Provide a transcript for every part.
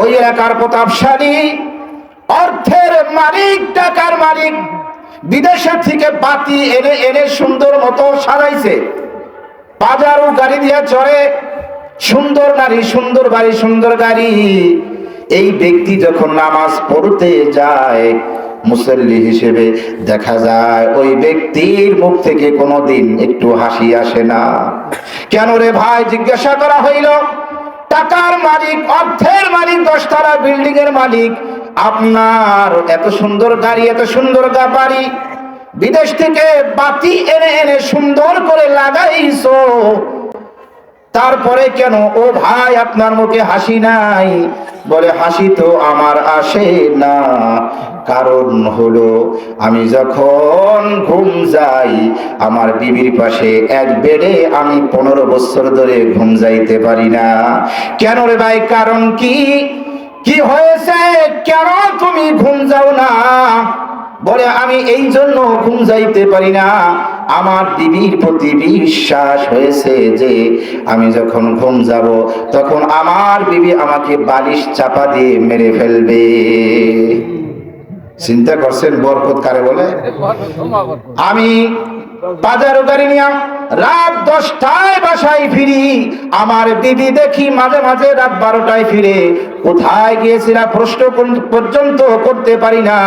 ওই এলাকার প্রতাপশালী, অর্থের মালিক, টাকার মালিক বিদেশের থেকে বাতি এনে এনে সুন্দর মতো সাজাইছে। বাজারও গাড়ি দিয়ে চড়ে, সুন্দর নারী, সুন্দর বাড়ি, সুন্দর গাড়ি। এই ব্যক্তি যখন নামাজ পড়তে যায়, মুসল্লি হিসেবে দেখা যায়, ওই ব্যক্তির মুখ থেকে কোনোদিন একটু হাসি আসে না। কেন রে ভাই, জিজ্ঞাসা করা হইল টাকার মালিক অর্থের মালিক, দশতলা বিল্ডিং এর মালিক। আপনার এত সুন্দর গাড়ি, এত সুন্দর গাড়ি বিদেশ থেকে বাতি এনে এনে সুন্দর করে লাগাইছো। তারপরে কেন? ও ভাই, আপনার মুখে হাসি নাই? বলে, হাসি তো আমার আসে না। কারণ হলো, আমি যখন ঘুম যাই, আমার বিবির পাশে এক বেডে আমি পনেরো বছর ধরে ঘুম যাইতে পারি না। কেন রে ভাই, কারণ কি? কি হয়েছে? কেন তুমি ঘুম যাও না? বলে, আমি এই জন্য ঘুম যাইতে পারি না। আমার দিদির প্রতি বিশ্বাস হয়েছে যে আমি যখন ঘুম যাব তখন আমার বিবি আমাকে বালিশ চাপা দিয়ে মেরে ফেলবে। চিন্তা করছেন বরকত কারে বলে? আমি বাজার গাড়ি নিয়ে রাত দশটায় বাসায় ফিরি, আমার দিদি দেখি মাঝে মাঝে রাত বারোটায় ফিরে। কোথায় গিয়েছিলাম প্রশ্ন পর্যন্ত করতে পারি না।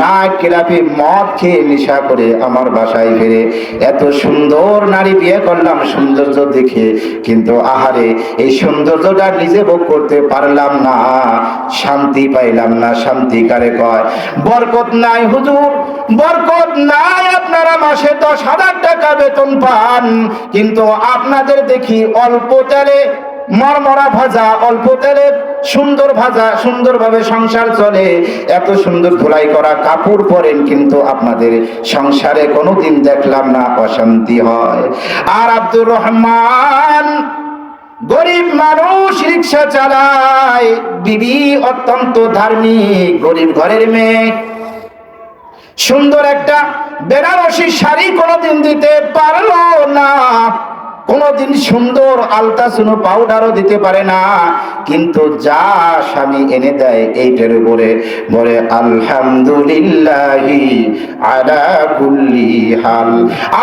না কেলাপে মদ খেয়ে নেশা করে আমার বাসায় ফিরে। এত সুন্দর নারী বিয়ে করলাম সৌন্দর্য দেখে, কিন্তু আহারে, এই সৌন্দর্যটা নিজে ভোগ করতে পারলাম না। শান্তি পাইলাম না, শান্তি কারে কয়? বরকত নাই হুজুর বরকত নাই আপনারা মাসে দশ হাজার টাকা বেতন পান। কিন্তু আপনাদের দেখি অল্প তেলে মরমরা ভাজা, অল্প তেলে সুন্দর ভাজা, সুন্দরভাবে সংসার চলে। এত সুন্দর ধুলাই করা কাপড় পরেন কিন্তু আপনাদের সংসারে কোনোদিন দেখলাম না অশান্তি হয়। আর আব্দুর রহমান গরিব মানুষ রিক্সা চালায়, বিবি অত্যন্ত ধার্মিক, গরিব ঘরের মেয়ে। সুন্দর একটা বেনারসি শাড়ি কোনোদিন দিতে পারল না। কোনোদিন সুন্দর আলতাসুনো পাউডারও দিতে পারে না। কিন্তু যা স্বামী এনে দেয় এইটার উপরে বলে, আলহামদুলিল্লাহি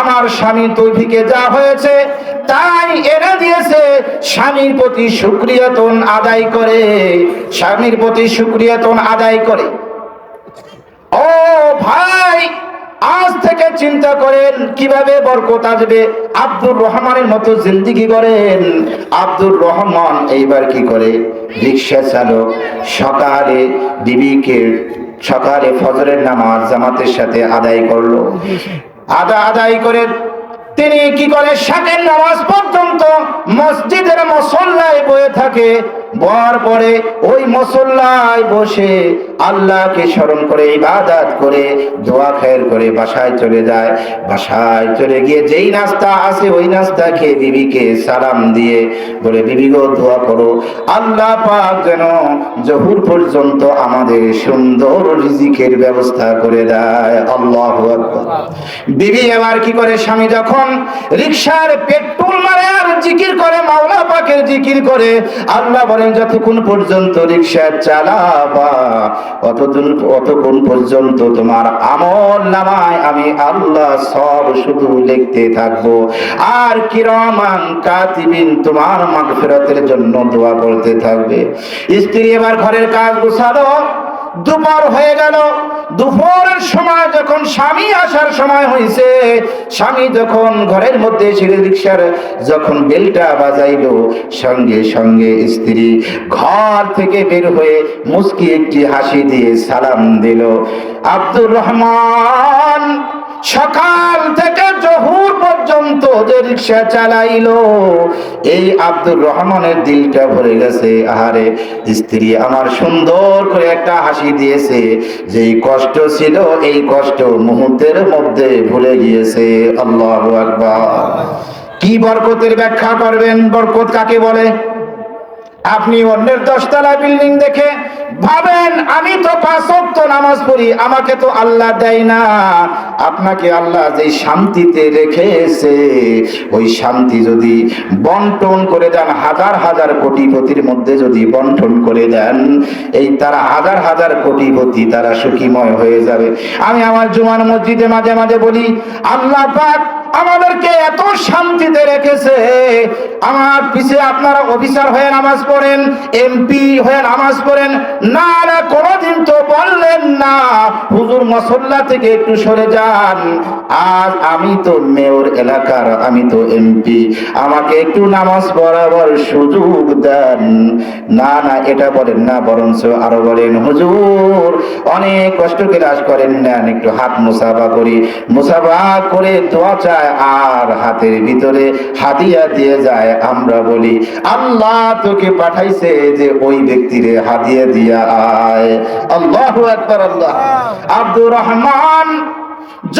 আমার স্বামী তৌফিকে যা হয়েছে তাই এনে দিয়েছে। স্বামীর প্রতি সুক্রিয়তন আদায় করে, স্বামীর প্রতি সুক্রিয়তন আদায় করে ও ভাই আজ থেকে চিন্তা করেন, কীভাবে বরকত আসবে? আব্দুর রহমানের মতো জিন্দিগি করেন। আব্দুর রহমান এইবার কি করে? রিক্সা চালক, সকালে বিবিকে, সকালে ফজরের নামাজ জামাতের সাথে আদায় করল। আদা আদায় করে তিনি কি করে? শাকের নামাজ পর্যন্ত মসজিদের মসল্লায় বয়ে থাকে। বর পরে ওই মসল্লায় বসে আল্লাহকে স্মরণ করে, ইবাদত করে, দোয়া খায়ের করে বাসায় চলে যায়। বাসায় চলে গিয়ে যেই নাস্তা আছে ওই নাস্তা খেয়ে বিবিকে সালাম দিয়ে বলে, বিবি দোয়া করো। আল্লাহ পাক যেন জহুর পর্যন্ত আমাদের সুন্দর রিজিকের ব্যবস্থা করে দেয়। আল্লাহ বিবি এবার কি করে, স্বামী যখন রিক্সার পেট্রোল মারে আর জিকির করে, মাওলা পাকের জিকির করে, আল্লাহ বলেন যতক্ষণ পর্যন্ত রিক্সা চালাবা অতদিন অতক্ষণ পর্যন্ত তোমার আমল নামায় আমি আল্লাহ সব শুধু লিখতে থাকব। আর কিরমান কাতিবিন তোমার মাগফিরাতের জন্য দোয়া করতে থাকবে। স্ত্রী এবার ঘরের কাজ গুছালো, দুপুর হয়ে গেল। দুপুরের সময় যখন স্বামী আসার সময় হয়েছে, স্বামী যখন ঘরের মধ্যে ছেড়ে রিক্সার যখন বেলটা বাজাইল, সঙ্গে সঙ্গে স্ত্রী ঘর থেকে বের হয়ে মুস্কি একটি হাসি দিয়ে সালাম দিল, আব্দুর রহমান, সকাল থেকে জহুর পর্যন্ত যে রিক্সা চালাইলো, এই আব্দুর রহমানের দিলটা ভরে গেছে। আহারে, স্ত্রী আমার সুন্দর করে একটা হাসি দিয়েছে। যে কষ্ট ছিল, এই কষ্ট মুহূর্তের মধ্যে ভুলে গিয়েছে। আল্লাহ আকবার। কি বরকতের ব্যাখ্যা করবেন? বরকত কাকে বলে? আপনি অন্যের দশতলা বিল্ডিং দেখে ভাবেন, আমি তো পাঁচ ওয়াক্ত নামাজ পড়ি, আমাকে তো আল্লাহ দেয় না। আপনাকে আল্লাহ যে শান্তিতে রেখেছে, ওই শান্তি যদি বন্টন করে দেন, হাজার হাজার কোটিপতির মধ্যে যদি বন্টন করে দেন, এই তারা হাজার হাজার কোটিপতি তারা সুখীময় হয়ে যাবে। আমি আমার জুমার মসজিদে মাঝে মাঝে বলি, আল্লাহ পাক আমাদেরকে এত শান্তিতে রেখেছে। আমার পিছে আপনারা অফিসার হয়ে নামাজ পড়েন এমপি হয়ে নামাজ পড়েন না কোনোদিন তো বললেন না, হুজুর মসল্লা থেকে একটু সরে যান। আজ আমি তো মেয়র এলাকার, আমি তো এমপি আমাকে একটু নামাজ পড়াবার সুযোগ দেন। না না, এটা বলেন না, বরঞ্চ আরও বলেন, হুজুর, অনেক কষ্ট ক্লাস করেন না একটু হাত মুসাফা করি। মুসাফা করে দোয়া চায় আর হাতের ভিতরে হাতিয়া দিয়ে যায়, আমরা বলি, আল্লাহ তোকে পাঠাইছে যে ওই ব্যক্তিরে হাদিয়া দিয়া আয়। আল্লাহু আকবার, আল্লাহ। আব্দুর রহমান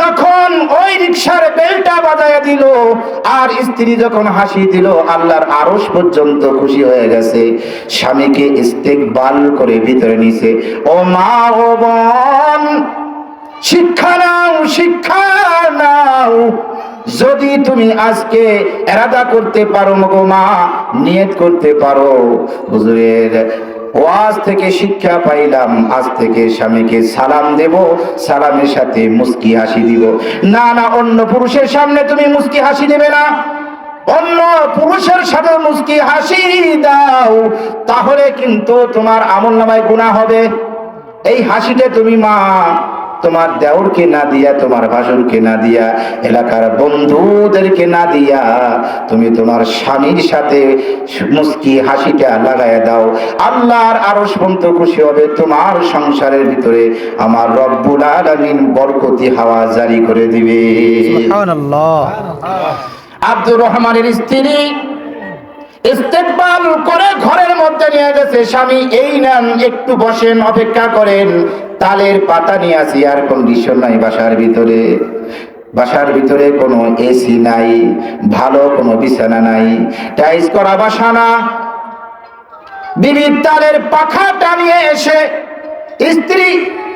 যখন ওই রিক্সার বেলটা বাজায় দিল, আর স্ত্রী যখন হাসি দিল, আল্লাহর আরস পর্যন্ত খুশি হয়ে গেছে। স্বামীকে ইস্তেকবাল করে ভিতরে নিছে। ও মা, ও বোন, শিক্ষা নাও শিক্ষা নাও। যদি তুমি আজকে এরাদা করতে পারো গো মা, নিয়ত করতে পারো। হুজুরের ওয়াজ থেকে শিক্ষা পাইলাম, আজ থেকে স্বামীকে সালাম দেব, সালামের সাথে মুস্কি হাসি দিব। না না, অন্য পুরুষের সামনে তুমি মুস্কি হাসি দেবে না। অন্য পুরুষের সাথে মুস্কি হাসি দাও, তাহলে কিন্তু তোমার আমল নামায় গুণা হবে। এই হাসিটা তুমি মা তোমার দেওরকে না দিয়া তোমার ভাসুরকে না দিয়া এলাকার বন্ধুদেরকে না দিয়া তুমি তোমার স্বামীর সাথে মুস্কি হাসিটা লাগায় দাও। আল্লাহর আরও পর্যন্ত খুশি হবে তোমার সংসারের ভিতরে। আমার রব্বুল আলামিন বরকতি হাওয়া জারি করে দিবে। সুবহানাল্লাহ। আব্দুর রহমানের স্ত্রী ইস্তেকবাল করে ঘরের মধ্যে নিয়ে গেছে স্বামী, এই নেন, একটু বসেন, অপেক্ষা করেন। তালের পাতা নিয়ে আসি, আর কন্ডিশন নাই বাসার ভিতরে। বাসার ভিতরে কোনো এসি নাই, ভালো কোনো বিছানা নাই। টাইস করা বাসা না। বিবির তালের পাখা টানিয়ে এসে স্ত্রী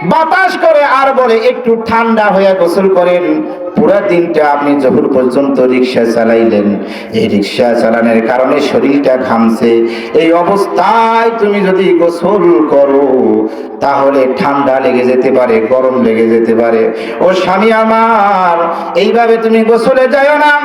বাতাস করে আর বলে, একটু ঠান্ডা হয়ে গোসল করেন। পুরা দিনটা আপনি জহুর পর্যন্ত রিক্সা চালাইলেন। এই রিক্সা চালানোর কারণে শরীরটা ঘামছে। এই অবস্থায় তুমি যদি গোসল করো, তাহলে ঠান্ডা লেগে যেতে পারে, গরম লেগে যেতে পারে। ও স্বামী আমার, এইভাবে তুমি গোসলে যাও না।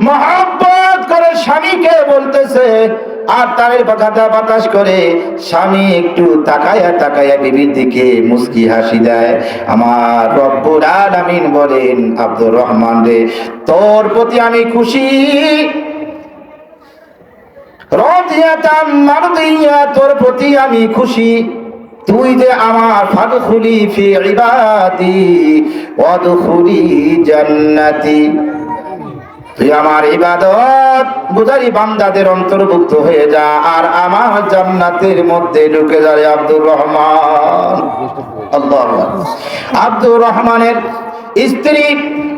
মহাব্বত করে স্বামীকে বলতেছে আর তারের পাখাটা বাতাস করে স্বামী একটু তাকায়া তাকায়া বিবির দিকে মুস্কি হাসি দেয়। আমার রব্বুর আলামিন বলেন, আব্দুর রহমান রে, তোর প্রতি আমি খুশি। রদিয়াতাম মারদিয়া, তোর প্রতি আমি খুশি। তুই যে আমার ফাদখুলি ফি ইবাদি, ওয়াদখুলি জান্নাতি। তুই আমার ইবাদত বুধারি বান্দাদের অন্তর্ভুক্ত হয়ে যা, আর আমার জান্নাতের মধ্যে ঢুকে যায় আব্দুর রহমান। আব্দুর রহমানের স্ত্রী,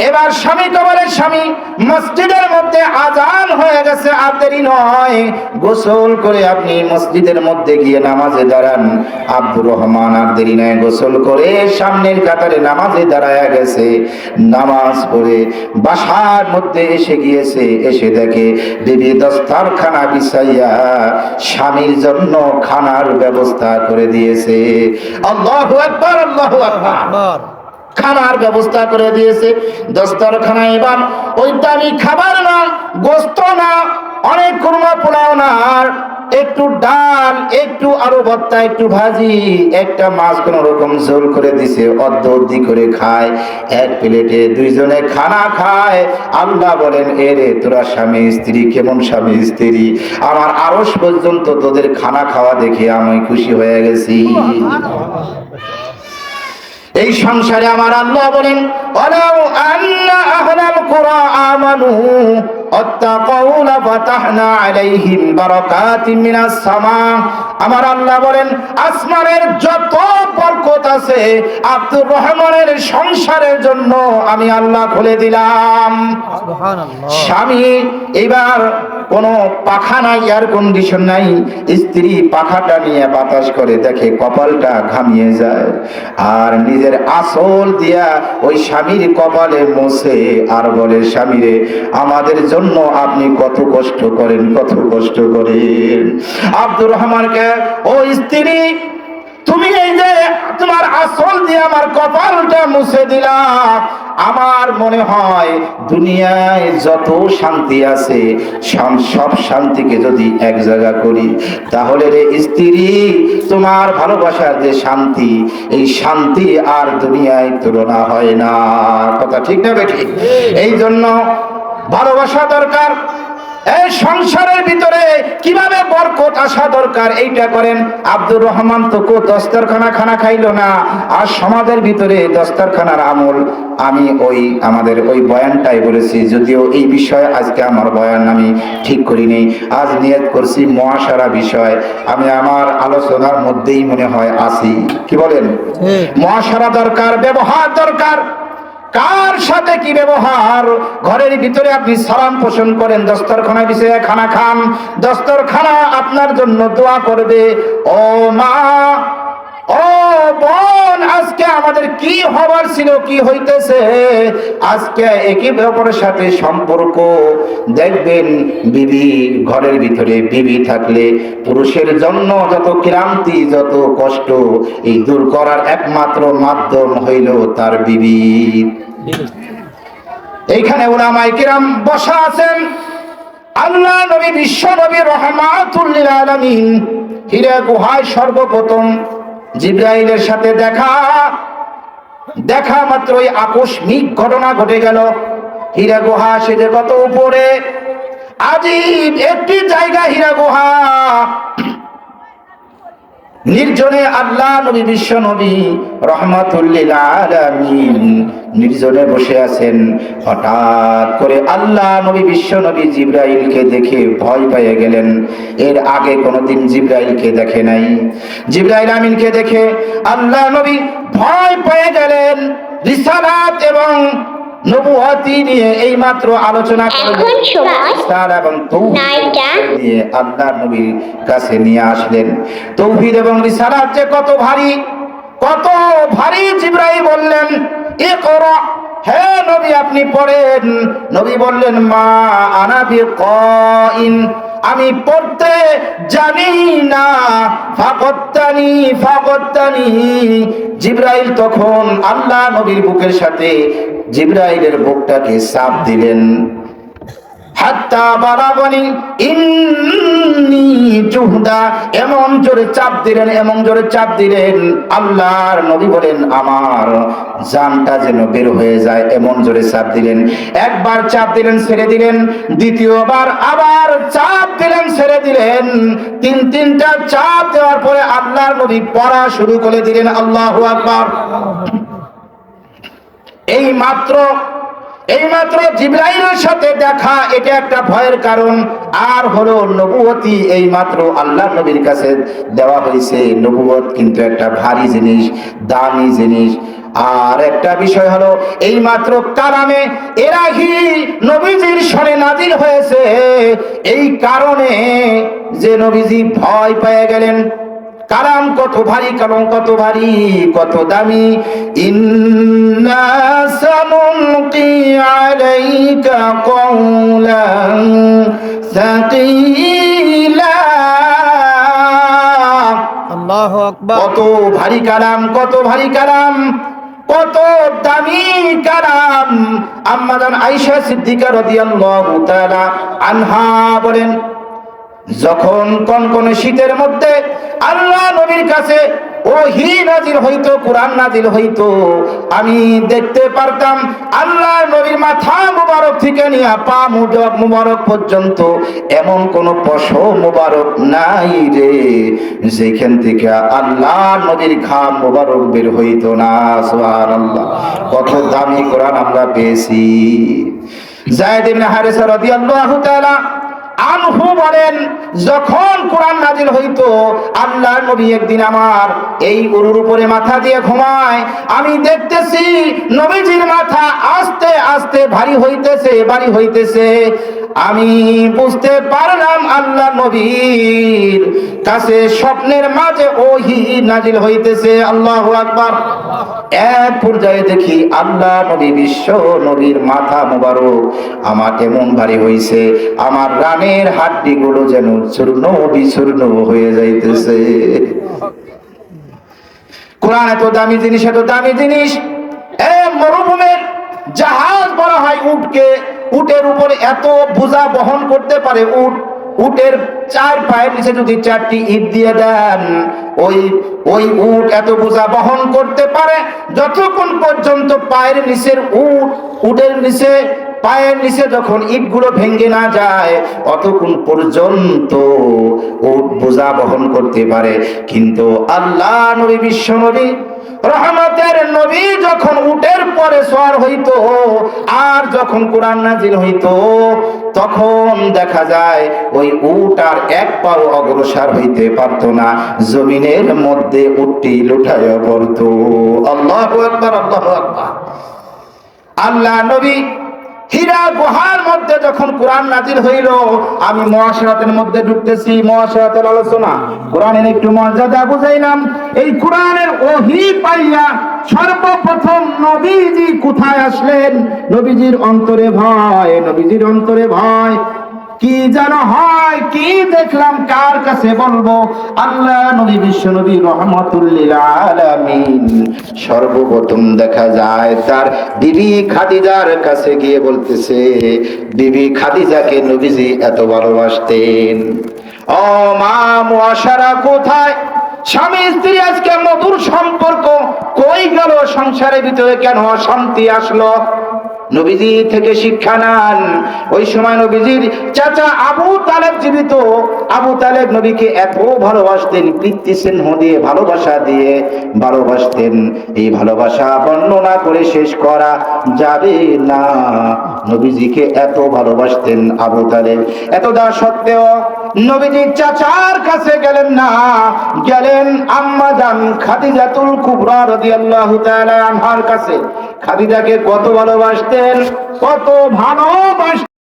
এবার স্বামী কবরের স্বামী, মসজিদের মধ্যে আজান হয়ে গেছে, আর দেরি নয়। গোসল করে আপনি মসজিদের মধ্যে গিয়ে নামাজে দাঁড়ান। আব্দুর রহমান আর দেরি নয় গোসল করে সামনের কাতারে নামাজে দাঁড়ায় গেছে। নামাজ পড়ে বাসার মধ্যে এসে গিয়েছে, এসে দেখে বিবি দস্তারখানা বিছাইয়া স্বামীর জন্য খানার ব্যবস্থা করে দিয়েছে। আল্লাহু আকবার আল্লাহু আকবার। খানার ব্যবস্থা করে দিয়েছে। দস্তরখানা এবার। ওই দামি খাবার না, গোস্ত না, অনেক কুরমা পোলাও না, আর একটু ডাল, একটু আরও ভর্তা, একটু ভাজি, একটা মাছ কোন রকম ঝোল করে দিছে, অর্ধ অর্ধি করে খায়, এক প্লেটে দুইজনে খানা খায়। আল্লাহ বলেন এরে তোরা স্বামী স্ত্রী, কেমন স্বামী স্ত্রী? আমার আরস পর্যন্ত তোদের খানা খাওয়া দেখে আমি খুশি হয়ে গেছি। এই সংসারে আমার আল্লাহ বলেন অত্তাকাউ লাফাতাহনা আলাইহিম বারাকাতিন মিনাস সামা। আমার আল্লাহ বলেন আসমানের যত বরকত আছে আব্দুর রহমানের সংসারের জন্য আমি আল্লাহ খুলে দিলাম। স্বামী এবার কোনো পাখা নাই এয়ার কন্ডিশন নাই স্ত্রী পাখাটা নিয়ে বাতাস করে দেখে কপালটা ঘামিয়ে যায়। আর নিজের আসল দিয়া ওই স্বামীর কপালে মোছে আর বলে স্বামীরে আমাদের জন্য আপনি কত কষ্ট করেন কত কষ্ট করেন। আব্দুর রহমানকে ও স্ত্রী তুমি এই যে তোমার আসল দিয়ে আমার কপালটা মুছে দিলা। আমার মনে হয় দুনিয়ায় যত শান্তি আছে সব- শান্তিকে যদি এক জায়গা করি তাহলে রে স্ত্রী তোমার ভালোবাসার যে শান্তি এই শান্তি আর দুনিয়ায় তুলনা হয় না। কথা ঠিক না বেঠি এই জন্য ভালোবাসা দরকার। এই সংসারের ভিতরে কীভাবে বরকত আসা দরকার এইটা করেন আব্দুর রহমান তো কো দস্তরখানা খানা খাইলো না। আর সমাজের ভিতরে দস্তরখানার আমল। আমি ওই আমাদের ওই বয়ানটাই বলেছি যদিও এই বিষয়ে আজকে আমার বয়ান আমি ঠিক করিনি। আজ নিয়ত করছি মহাসারা বিষয়। আমি আমার আলোচনার মধ্যেই মনে হয় আসি কি বলেন? মহাসারা দরকার ব্যবহার দরকার। কার সাথে কি ব্যবহার? ঘরের ভিতরে আপনি সালাম পোষণ করেন দস্তরখানা বিষয়ে খানা খান। দস্তরখানা আপনার জন্য দোয়া করবে। ও মা, ও বোন আজকে আমাদের কি হবার ছিল, কি হইতেছে? আজকে একই অপরের সাথে সম্পর্ক। দেখবেন বিবি ঘরের ভিতরে বিবি থাকলে পুরুষের জন্য যত ক্লান্তি, যত কষ্ট, এই দূর করার একমাত্র মাধ্যম হইল তার বিবি। এইখানে ওলামাই কিরাম বসা আছেন। আল্লাহ নবী, বিশ্ব নবী রহমাতুল্লিল আলামিন। হীরা গুহায় সর্বপ্রথম জিব্রাইলের সাথে দেখা দেখা মাত্রই আকস্মিক ঘটনা ঘটে গেল। হীরা গুহা সেটা কত উপরে। আজীব একটি জায়গা হীরা গুহা নির্জনে আল্লাহ, নবী বিশ্ব নবী, রহমাতুল্লিল নির্জনে বসে আছেন। হঠাৎ করে আল্লাহ, নবী বিশ্ব নবী জিব্রাইলকে দেখে ভয় পেয়ে গেলেন। এর আগে কোনোদিন জিব্রাইলকে দেখে নাই। জিব্রাইল আমিনকে দেখে আল্লাহ, নবী ভয় পেয়ে গেলেন। রিসালাত এবং নবুয়াতি নিয়ে এই মাত্র আলোচনা এখন সময় এবং নিয়ে আল্লাহ নবীর কাছে নিয়ে আসলেন। তৌহিদ এবং রিসালাত যে কত ভারী কত ভারী জিব্রাইল বললেন এ করো হে নবী আপনি পড়েন। নবী বললেন মা আনাবি কইন আমি পড়তে জানি না। ফাকত্তানি ফাকত্তানি। জিব্রাইল তখন আল্লাহ নবীর বুকের সাথে জিব্রাইলের বুকটাকে চাপ দিলেন। এমন জোরে চাপ দিলেন, এমন জোরে চাপ দিলেন। আল্লাহর নবী বলেন, আমার জানটা যেন বের হয়ে যায় এমন জোরে চাপ দিলেন। একবার চাপ দিলেন, ছেড়ে দিলেন। দ্বিতীয়বার আবার চাপ দিলেন, ছেড়ে দিলেন। তিন, তিনটা চাপ দেওয়ার পরে আল্লাহর নবী পড়া শুরু করে দিলেন। আল্লাহু আকবার। এই মাত্র এইমাত্র জিব্রাইলের সাথে দেখা, এটা একটা ভয়ের কারণ। আর হলো নবুয়তি এই মাত্র আল্লাহ নবীর কাছে দেওয়া হয়েছে। নবুয়ত কিন্তু একটা ভারী জিনিস, দামি জিনিস। আর একটা বিষয় হলো, এই মাত্র কারামে এরাহি নবীজির স্বরে নাজিল হয়েছে। এই কারণে যে নবীজি ভয় পেয়ে গেলেন। কালাম কত ভারী কালাম কত ভারী কত দামি। ইন্না সানুলকি আলাইকা কওলান সাকিলা। আল্লাহ আকবার। কত ভারী কালাম কত ভারী কালাম কত দামি কালাম আম্মাদান আয়েশা সিদ্দিকা রাদিয়াল্লাহু তাআলা আনহা বলেন যখন কনকনে শীতের মধ্যে আল্লাহ নবীর কাছে ওহি নাজিল হইতো, কোরআন নাজিল হইতো, আমি দেখতে পারতাম আল্লাহ নবীর মাথা মুবারক থেকে নিয়ে পা মুবারক পর্যন্ত এমন কোন পশ মুবারক নাই রে। যেখান থেকে আল্লাহ নবীর ঘাম মুবারক বের হইতো না সোহান আল্লাহ কত দামি কোরআন আমরা পেয়েছি। জায়েদ ইবনে হারিসা রাদিয়াল্লাহু তাআলা আনহু বলেন, যখন কোরআন নাজিল হইতো আল্লাহ নবী একদিন আমার এই গরুর উপরে মাথা দিয়ে ঘুমায়। আমি দেখতেছি নবীজির মাথা আস্তে আস্তে ভারী হইতেছে ভারী হইতেছে। আমি বুঝতে পারলাম আল্লাহ নবীর কাছে স্বপ্নের মাঝে ওহি নাজিল হইতেছে। আল্লাহ আকবার। এক পর্যায়ে দেখি আল্লাহ নবী, বিশ্ব নবীর মাথা মোবারক। আমার এমন ভারী হইছে, আমার রানের হাড্ডি গুলো যেন চূর্ণ বিচূর্ণ হয়ে যাইতেছে। কোরআন এত দামি জিনিস, এত দামি জিনিস। মরুভূমির জাহাজ বলা হয় উটকে, উটের উপরে এত বোঝা বহন করতে পারে উট। উটের চার পায়ের নিচে যদি চারটি ইট দিয়ে দেন, ওই ওই উট এত বোঝা বহন করতে পারে, যতক্ষণ পর্যন্ত পায়ের নিচের উট, উটের নিচে, পায়ের নিচে যখন ইটগুলো ভেঙে না যায় অতক্ষণ পর্যন্ত উট বোঝা বহন করতে পারে। কিন্তু আল্লাহ নবী, বিশ্ব নবী, রহমতের নবী যখন উটের পরে সোয়ার হইতো, আর যখন কোরআন নাজিল হইতো, তখন দেখা যায় ওই উট আর এক পাও অগ্রসর হইতে পারত না, জমিনের মধ্যে উটটি লুটাইয়া পড়তো। আল্লাহ আকবার আল্লাহ আকবার। আল্লাহ নবী হীরা গুহার মধ্যে যখন কোরআন নাজির হইল, আমি মহাসরাতের মধ্যে ঢুকতেছি, মহাসরাতের আলোচনা। কোরআনের একটু মর্যাদা বুঝাইলাম। এই কোরআনের ওহি পাইয়া সর্বপ্রথম নবীজি কোথায় আসলেন? নবীজির অন্তরে ভয়, নবীজির অন্তরে ভয়। কি যেন হয়, কি দেখলাম, কার কাছে বলব? আল্লাহ, নবী, বিশ্ব নবী, রহমতুল্লিল সর্বপ্রথম দেখা যায় তার বিবি খাদিজার কাছে গিয়ে বলতেছে, বিবি খাদিজাকে নবীজি এত ভালোবাসতেন। ও মা মুআশারা, কোথায়? স্বামী, স্ত্রী, আজকে মধুর সম্পর্ক, কই গেল? সংসারের ভিতরে কেন অশান্তি আসলো? নবীজি থেকে শিক্ষা নেন। ওই সময় নবীজির চাচা আবু তালেব জীবিত। আবু তালেব নবীকে এত ভালোবাসতেন স্নেহ দিয়ে, ভালোবাসা দিয়ে ভালোবাসতেন। এই ভালোবাসা বর্ণনা করে শেষ করা যাবে না। নবীজিকে এত ভালোবাসতেন আবু তালেব। এত দা সত্ত্বেও নবীজির চাচার কাছে গেলেন না। গেলেন আম্মা জান খাদিজাতুল কুবরা রাদিয়াল্লাহু তাআলা আনহার কাছে। খাদিজাকে কত ভালোবাসতেন কত ভালোবাসতেন।